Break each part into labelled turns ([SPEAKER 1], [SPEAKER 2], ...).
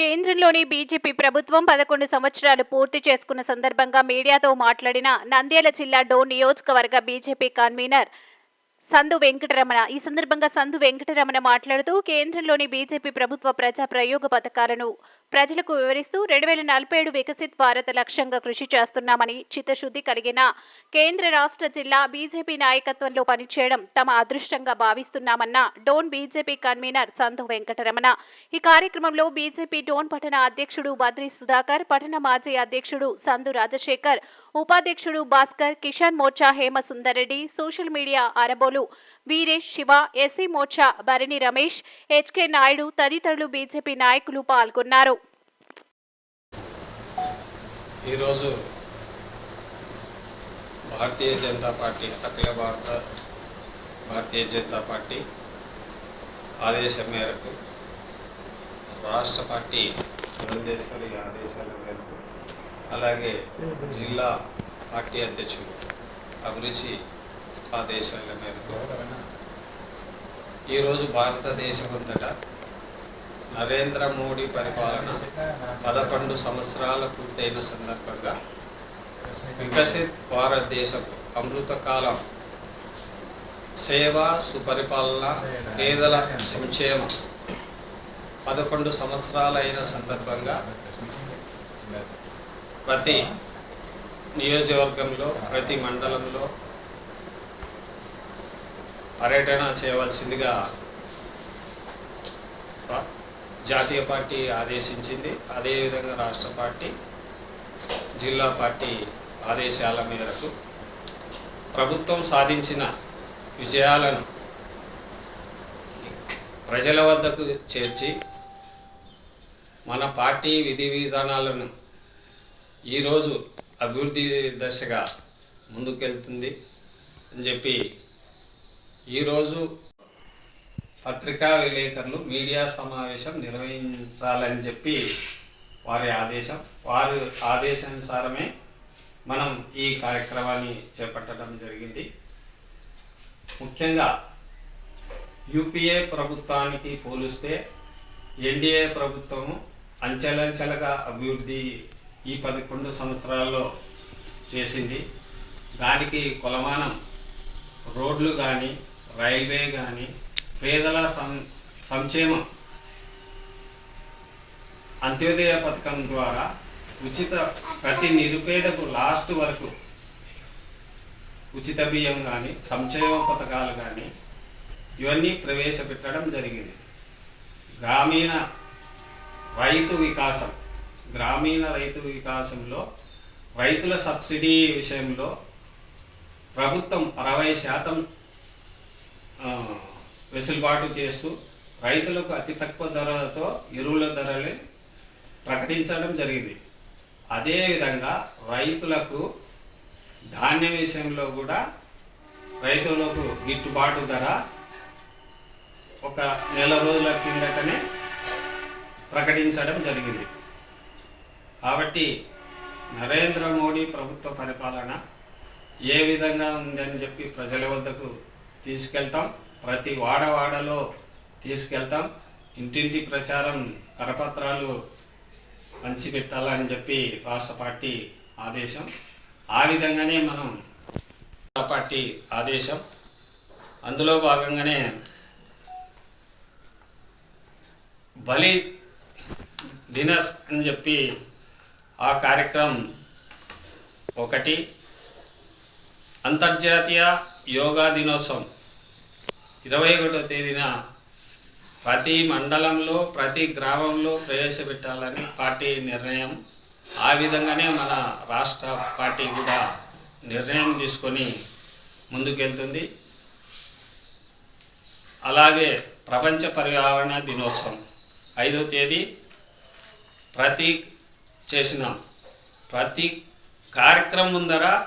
[SPEAKER 1] కేంద్రంలోని బీజేపీ ప్రభుత్వం పదకొండు సంవత్సరాలు పూర్తి చేసుకున్న సందర్భంగా మీడియాతో మాట్లాడిన నంద్యాల జిల్లా డో నియోజకవర్గ బీజేపీ కన్వీనర్ సందు వెంకటరమణ. ఈ సందర్భంగా సందు వెంకటరమణ మాట్లాడుతూ కేంద్రంలోని బీజేపీ ప్రభుత్వ ప్రజా ప్రయోగ పథకాలను ప్రజలకు వివరిస్తూ రెండు వేల నలభై ఏడు వికసిత్ భారత్ లక్ష్యంగా కృషి చేస్తున్నామని చిత్తశుద్ధి కలిగిన కేంద్ర రాష్ట్ర జిల్లా బీజేపీ నాయకత్వంలో పనిచేయడం తమ అదృష్టంగా భావిస్తున్నామన్న డోన్ బీజేపీ కన్వీనర్ సంధు వెంకటరమణ. ఈ కార్యక్రమంలో బీజేపీ డోన్ పట్టణ అధ్యక్షుడు బద్రి సుధాకర్ పట్టణ మాజీ అధ్యక్షుడు సందు రాజశేఖర్ ఉపాధ్యక్షుడు భాస్కర్ కిషాన్ మోర్చా హేమ సుందరెడ్డి సోషల్ మీడియా అరబోలు నాయకులు వీరేష్ శివ ఎస్సీ మోర్చా భరణి రమేష్ హెచ్కే నాయుడు తదితరులు బీజేపీ నాయకులు పాల్గొన్నారు.
[SPEAKER 2] ఈరోజు భారతీయ జనతా పార్టీ అఖిల భారత భారతీయ జనతా పార్టీ ఆదేశం మేరకు రాష్ట్ర పార్టీ బృందేశ్వరి ఆదేశాల మేరకు అలాగే జిల్లా పార్టీ అధ్యక్షుడు అభిరుచి ఆదేశాల మేరకు ఈరోజు భారతదేశం అంతటా నరేంద్ర మోడీ పరిపాలన పదకొండు సంవత్సరాల పూర్తయిన సందర్భంగా వికసిత్ భారతదేశపు అమృత కాలం సేవ సుపరిపాలన పేదల సంక్షేమం పదకొండు సంవత్సరాలైన సందర్భంగా ప్రతి నియోజకవర్గంలో ప్రతి మండలంలో పర్యటన చేయవలసిందిగా జాతీయ పార్టీ ఆదేశించింది. అదేవిధంగా రాష్ట్ర పార్టీ జిల్లా పార్టీ ఆదేశాల మేరకు ప్రభుత్వం సాధించిన విజయాలను ప్రజల వద్దకు చేర్చి మన పార్టీ విధి విధానాలను ఈరోజు అభివృద్ధి దశగా ముందుకెళ్తుంది అని చెప్పి ఈరోజు పత్రికా విలేకరులు మీడియా సమావేశం నిర్వహించాలని చెప్పి వారి ఆదేశం. వారి ఆదేశానుసారమే మనం ఈ కార్యక్రమాన్ని చేపట్టడం జరిగింది. ముఖ్యంగా యూపీఏ ప్రభుత్వానికి పోలిస్తే ఎన్డీఏ ప్రభుత్వము అంచెలంచెలుగా అభివృద్ధి ఈ పదకొండు సంవత్సరాల్లో చేసింది. దానికి కొలమానం రోడ్లు కానీ రైల్వే కానీ పేదల సం సంక్షేమం అంత్యోదయ పథకం ద్వారా ఉచిత ప్రతి నిరుపేదకు లాస్ట్ వరకు ఉచిత బియ్యం కానీ సంక్షేమ పథకాలు కానీ ఇవన్నీ ప్రవేశపెట్టడం జరిగింది. గ్రామీణ రైతు వికాసం గ్రామీణ రైతు వికాసంలో రైతుల సబ్సిడీ విషయంలో ప్రభుత్వం అరవై శాతం వెసులుబాటు చేస్తూ రైతులకు అతి తక్కువ ధరలతో ఎరువుల ధరలు ప్రకటించడం జరిగింది. అదేవిధంగా రైతులకు ధాన్యం విషయంలో కూడా రైతులకు గిట్టుబాటు ధర ఒక నెల రోజుల కిందటనే ప్రకటించడం జరిగింది. కాబట్టి నరేంద్ర మోడీ ప్రభుత్వ పరిపాలన ఏ విధంగా ఉందని చెప్పి ప్రజల వద్దకు తీసుకెళ్తాం. ప్రతి వాడవాడలో తీసుకెళ్తాం. ఇంటింటి ప్రచారం కరపత్రాలు పంచిపెట్టాలని చెప్పి రాష్ట్ర పార్టీ ఆదేశం. ఆ విధంగానే మనం పార్టీ ఆదేశం. అందులో భాగంగానే బలి దినస్ అని చెప్పి ఆ కార్యక్రమం ఒకటి. అంతర్జాతీయ యోగా దినోత్సవం. ఇరవై ఒకటో తేదీన ప్రతి మండలంలో ప్రతి గ్రామంలో ప్రవేశపెట్టాలని పార్టీ నిర్ణయం. ఆ విధంగానే మన రాష్ట్ర పార్టీ కూడా నిర్ణయం తీసుకొని ముందుకెళ్తుంది. అలాగే ప్రపంచ పర్యావరణ దినోత్సవం. ఐదో తేదీ ప్రతి చేసినాం. ప్రతి కార్యక్రమం ముందర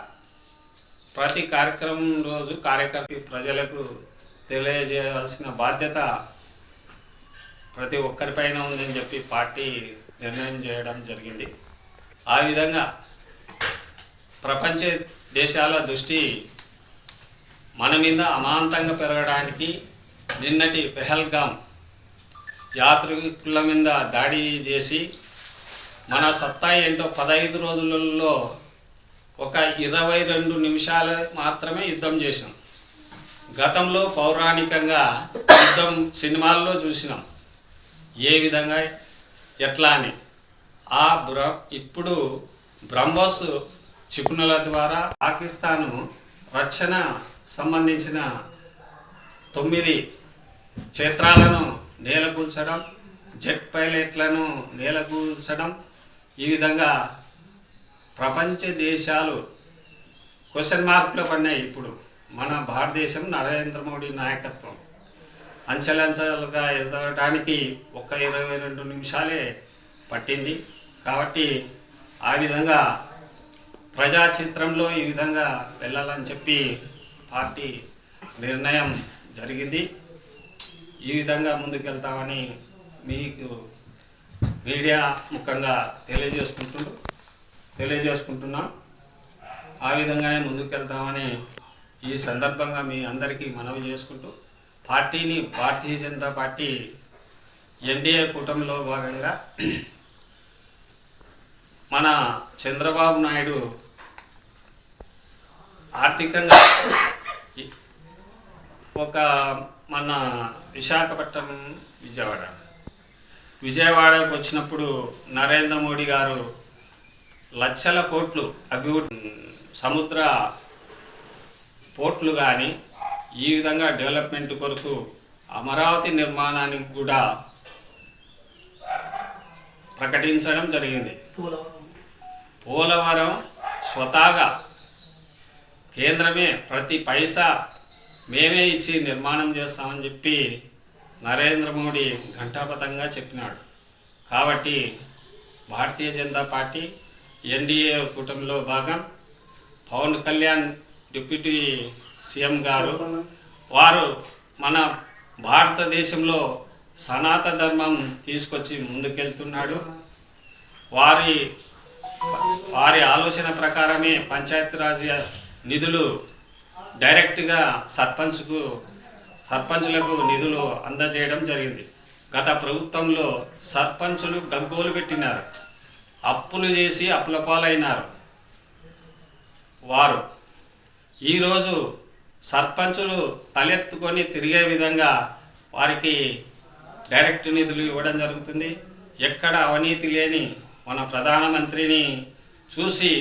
[SPEAKER 2] ప్రతి కార్యక్రమం రోజు కార్యకర్త ప్రజలకు తెలియజేయవలసిన బాధ్యత ప్రతి ఒక్కరిపైన ఉందని చెప్పి పార్టీ నిర్ణయం చేయడం జరిగింది. ఆ విధంగా ప్రపంచ దేశాల దృష్టి మన మీద అమాంతంగా పెరగడానికి నిన్నటి పెహల్గామ్ యాత్రికుల మీద దాడి చేసి మన సత్తా ఏంటో పదహైదు రోజులలో ఒక ఇరవై రెండు నిమిషాలు మాత్రమే యుద్ధం చేసినాం గతంలో పౌరాణికంగా యుద్ధం సినిమాల్లో చూసినాం. ఏ విధంగా ఎట్లా అని. ఆ బ్ర ఇప్పుడు బ్రహ్మోస్ క్షిపణుల ద్వారా పాకిస్తాను రక్షణ సంబంధించిన తొమ్మిది క్షేత్రాలను నేలకూల్చడం జెట్ పైలట్లను నేలకూల్చడం ఈ విధంగా ప్రపంచ దేశాలు క్వశ్చన్ మార్కులు పడినాయి ఇప్పుడు. మన భారతదేశం నరేంద్ర మోడీ నాయకత్వం. అంచెలంచెలుగా ఎదగడానికి ఒక ఇరవై రెండు నిమిషాలే పట్టింది. కాబట్టి ఆ విధంగా ప్రజా చిత్రంలో ఈ విధంగా వెళ్ళాలని చెప్పి పార్టీ నిర్ణయం జరిగింది. ఈ విధంగా ముందుకెళ్తామని మీకు మీడియా ముఖంగా తెలియజేసుకుంటున్నాం. తెలియజేసుకుంటున్నాం. ఆ విధంగానే ముందుకెళ్తామని ఈ సందర్భంగా మీ అందరికీ మనవి చేసుకుంటూ పార్టీని భారతీయ జనతా పార్టీ ఎన్డీఏ కూటమిలో భాగంగా మన చంద్రబాబు నాయుడు ఆర్థికంగా ఒక మన విశాఖపట్నం విజయవాడ. విజయవాడకు వచ్చినప్పుడు నరేంద్ర మోడీ గారు లక్షల కోట్లు అభివృద్ధి సముద్ర పోర్ట్లు కానీ ఈ విధంగా డెవలప్మెంట్ కొరకు అమరావతి నిర్మాణానికి కూడా ప్రకటించడం జరిగింది. పోలవరం స్వతహాగా కేంద్రమే ప్రతి పైసా మేమే ఇచ్చి నిర్మాణం చేస్తామని చెప్పి నరేంద్ర మోడీ ఘంటాపథంగా చెప్పినాడు. కాబట్టి భారతీయ జనతా పార్టీ ఎన్డీఏ కూటమిలో భాగం పవన్ కళ్యాణ్ డిప్యూటీ సీఎం గారు వారు మన భారతదేశంలో సనాతన ధర్మం తీసుకొచ్చి ముందుకెళ్తున్నాడు. వారి వారి ఆలోచన ప్రకారమే పంచాయతీరాజ్ నిధులు డైరెక్ట్గా సర్పంచ్కు సర్పంచులకు నిధులు అందజేయడం జరిగింది. గత ప్రభుత్వంలో సర్పంచులు గగ్గోలు పెట్టినారు. అప్పులు చేసి అప్పుల పాలైనారు. వారు ఈరోజు సర్పంచులు తలెత్తుకొని తిరిగే విధంగా వారికి డైరెక్ట్ నిధులు ఇవ్వడం జరుగుతుంది. ఎక్కడ అవినీతి లేని మన ప్రధానమంత్రిని చూసి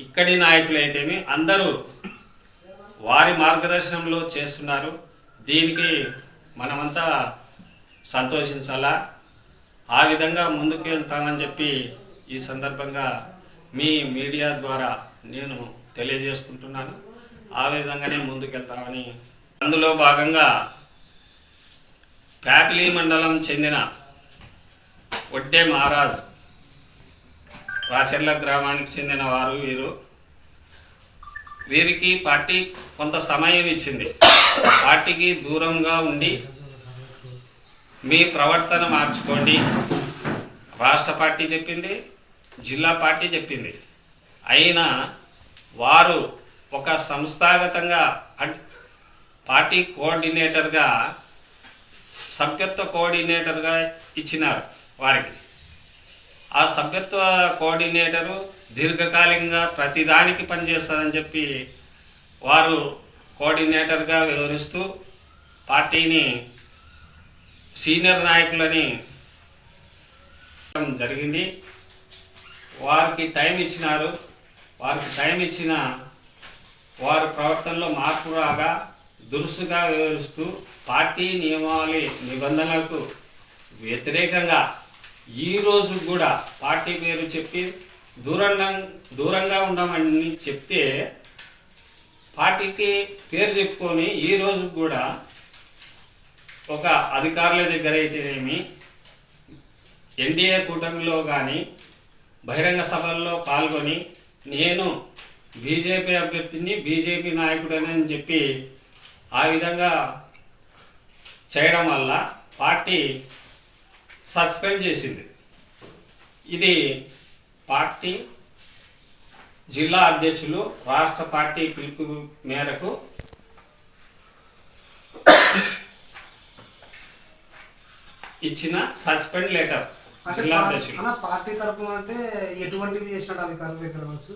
[SPEAKER 2] ఇక్కడి నాయకులైతేమి అందరూ వారి మార్గదర్శనంలో చేస్తున్నారు. దీనికి మనమంతా సంతోషించాలా? ఆ విధంగా ముందుకెళ్తామని చెప్పి ఈ సందర్భంగా మీ మీడియా ద్వారా నేను తెలియజేసుకుంటున్నాను. ఆ విధంగానే ముందుకెళ్తామని అందులో భాగంగా ప్యాపిలి మండలం చెందిన ఒడ్డే మహారాజ్ రాచర్ల గ్రామానికి చెందిన వారు వీరు. వీరికి పార్టీ కొంత సమయం ఇచ్చింది. పార్టీకి దూరంగా ఉండి మీ ప్రవర్తన మార్చుకోండి. రాష్ట్ర పార్టీ చెప్పింది జిల్లా పార్టీ చెప్పింది. అయినా వారు ఒక సంస్థాగతంగా పార్టీ కోఆర్డినేటర్గా సభ్యత్వ కోఆర్డినేటర్గా ఇచ్చినారు వారికి. ఆ సభ్యత్వ కోఆర్డినేటరు దీర్ఘకాలికంగా ప్రతిదానికి పనిచేస్తారని చెప్పి వారు కోఆర్డినేటర్గా వ్యవహరిస్తూ పార్టీని సీనియర్ నాయకులని జరిగింది. వారికి టైం ఇచ్చినారు. వారికి టైం ఇచ్చిన వారి ప్రవర్తనలో మార్పు రాగా దురుసుగా వివరిస్తూ పార్టీ నియమావళి నిబంధనలకు వ్యతిరేకంగా ఈ కూడా పార్టీ పేరు చెప్పి దూరంగా దూరంగా ఉండమని చెప్తే పార్టీకి పేరు చెప్పుకొని ఈ కూడా ఒక అధికారుల దగ్గర అయితేనేమి ఎన్డీఏ కూటమిలో కానీ బహిరంగ సభల్లో పాల్గొని నేను బీజేపీ అభ్యర్థిని బీజేపీ నాయకుడని చెప్పి ఆ విధంగా చేయడం వల్ల పార్టీ సస్పెండ్ చేసింది. ఇది పార్టీ జిల్లా అధ్యక్షులు రాష్ట్ర పార్టీ పిలుపు మేరకు ఇచ్చిన సస్పెండ్ లెటర్. జిల్లా అధ్యక్షులు
[SPEAKER 3] అలా పార్టీ తరపున అంటే ఎటువంటివి చేసినట్టు అధికారుల కావచ్చు